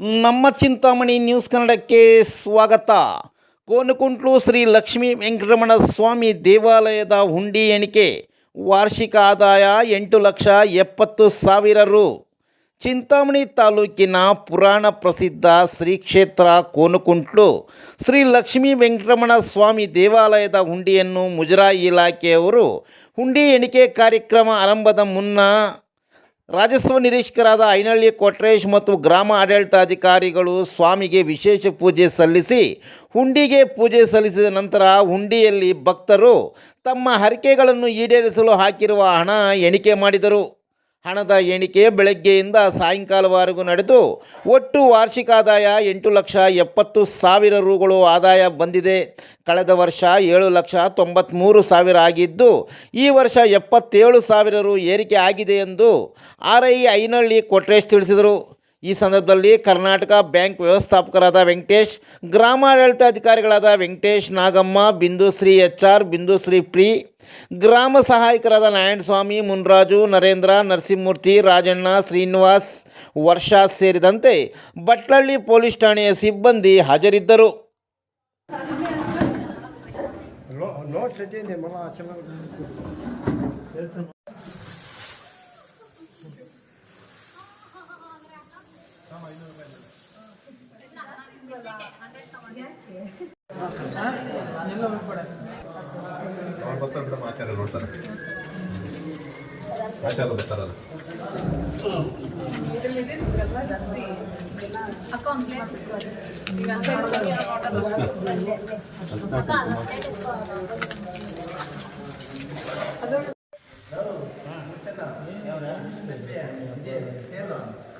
ನಮ್ಮ ಚಿಂತಾಮಣಿ ನ್ಯೂಸ್ ಕನ್ನಡಕ್ಕೆ ಸ್ವಾಗತ. ಕೋನಕುಂಟ್ಲು ಶ್ರೀ ಲಕ್ಷ್ಮೀ ವೆಂಕಟರಮಣ ಸ್ವಾಮಿ ದೇವಾಲಯದ ಹುಂಡಿ ಎಣಿಕೆ, ವಾರ್ಷಿಕ ಆದಾಯ ಎಂಟು ಲಕ್ಷ ಎಪ್ಪತ್ತು ಸಾವಿರ ರು. ಚಿಂತಾಮಣಿ ತಾಲೂಕಿನ ಪುರಾಣ ಪ್ರಸಿದ್ಧ ಶ್ರೀ ಕ್ಷೇತ್ರ ಕೋನಕುಂಟ್ಲು, ಶ್ರೀ ಲಕ್ಷ್ಮೀ ವೆಂಕಟರಮಣ ಸ್ವಾಮಿ ದೇವಾಲಯದ ಹುಂಡಿಯನ್ನು ಮುಜರಾಯಿ ಇಲಾಖೆಯವರು ಹುಂಡಿ ಎಣಿಕೆ ಕಾರ್ಯಕ್ರಮ ಆರಂಭದ ಮುನ್ನ ರಾಜಸ್ವ ನಿರೀಕ್ಷಕರಾದ ಐನಹಳ್ಳಿ ಕೊಟ್ರೇಶ್ ಮತ್ತು ಗ್ರಾಮ ಆಡಳಿತಾಧಿಕಾರಿಗಳು ಸ್ವಾಮಿಗೆ ವಿಶೇಷ ಪೂಜೆ ಸಲ್ಲಿಸಿ, ಹುಂಡಿಗೆ ಪೂಜೆ ಸಲ್ಲಿಸಿದ ನಂತರ ಹುಂಡಿಯಲ್ಲಿ ಭಕ್ತರು ತಮ್ಮ ಹರಕೆಗಳನ್ನು ಈಡೇರಿಸಲು ಹಾಕಿರುವ ಹಣ ಎಣಿಕೆ ಮಾಡಿದರು. ಹಣದ ಎಣಿಕೆ ಬೆಳಗ್ಗೆಯಿಂದ ಸಾಯಂಕಾಲವರೆಗೂ ನಡೆದು ಒಟ್ಟು ವಾರ್ಷಿಕ ಆದಾಯ ಎಂಟು ಲಕ್ಷ ಎಪ್ಪತ್ತು ಸಾವಿರ ರುಗಳು ಆದಾಯ ಬಂದಿದೆ. ಕಳೆದ ವರ್ಷ ಏಳು ಲಕ್ಷ ತೊಂಬತ್ತ್ಮೂರು ಸಾವಿರ ಆಗಿದ್ದು, ಈ ವರ್ಷ ಎಪ್ಪತ್ತೇಳು ಸಾವಿರ ರು ಏರಿಕೆ ಆಗಿದೆ ಎಂದು ಆರ್ ಐ ಐನಹಳ್ಳಿ ಕೊಟ್ರೇಶ್ ತಿಳಿಸಿದರು. ಈ ಸಂದರ್ಭದಲ್ಲಿ ಕರ್ನಾಟಕ ಬ್ಯಾಂಕ್ ವ್ಯವಸ್ಥಾಪಕರಾದ ವೆಂಕಟೇಶ್ ಗ್ರಾಮಾಡಳಿತಾಧಿಕಾರಿಗಳಾದ ವೆಂಕಟೇಶ್ ನಾಗಮ್ಮ ಬಿಂದುಶ್ರೀ ಎಚ್ ಆರ್ ಬಿಂದುಶ್ರೀ ಪ್ರಿ, ಗ್ರಾಮ ಸಹಾಯಕರಾದ ನಾರಾಯಣಸ್ವಾಮಿ, ಮುನ್ರಾಜು, ನರೇಂದ್ರ, ನರಸಿಂಹಮೂರ್ತಿ, ರಾಜಣ್ಣ, ಶ್ರೀನಿವಾಸ್, ವರ್ಷಾ ಸೇರಿದಂತೆ ಬಟ್ಲಳ್ಳಿ ಪೊಲೀಸ್ ಠಾಣೆಯ ಸಿಬ್ಬಂದಿ ಹಾಜರಿದ್ದರು. ಆಚಾರ್ಯ ನೋಡ್ತಾರೆ ಆಚಾರ್ಯ ಬರ್ತಾರಲ್ಲ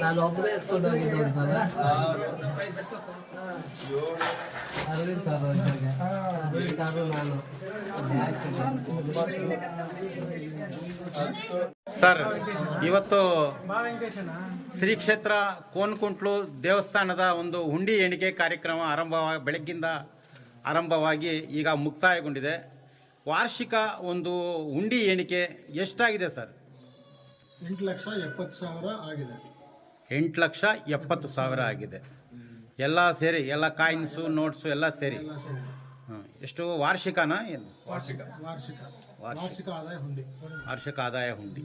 ನಾನು ಒಬ್ಬನೇ ಎತ್ಕೊಂಡು ಹೋಗಿದ್ದು ಅಂತಾನೆ ಅರವಿಂದ್ ಸರ್ ಅಂತಾನೆ ಅರವಿಂದ್ ಸರ್ ನಾನು. ಸರ್ ಇವತ್ತು ಶ್ರೀ ಕ್ಷೇತ್ರ ಕೋನ್ಕುಂಟ್ಲು ದೇವಸ್ಥಾನದ ಒಂದು ಹುಂಡಿ ಎಣಿಕೆ ಕಾರ್ಯಕ್ರಮ ಆರಂಭವಾಗಿ ಬೆಳಗ್ಗಿಂದ ಆರಂಭವಾಗಿ ಈಗ ಮುಕ್ತಾಯಗೊಂಡಿದೆ. ವಾರ್ಷಿಕ ಒಂದು ಹುಂಡಿ ಎಣಿಕೆ ಎಷ್ಟಾಗಿದೆ ಸರ್? ಎಂಟು ಲಕ್ಷ ಎಪ್ಪತ್ತು ಸಾವಿರ ಆಗಿದೆ. ಎಂಟು ಲಕ್ಷ ಎಪ್ಪತ್ತು ಸಾವಿರ ಆಗಿದೆ. ಎಲ್ಲ ಸೇರಿ ಎಲ್ಲ ಕಾಯಿನ್ಸು ನೋಟ್ಸು ಎಲ್ಲ ಸೇರಿ. ಎಷ್ಟು ವಾರ್ಷಿಕನಾ ಏನು? ವಾರ್ಷಿಕ. ವಾರ್ಷಿಕ. ಆದಾಯ ಹುಂಡಿ. ವಾರ್ಷಿಕ ಆದಾಯ ಹುಂಡಿ.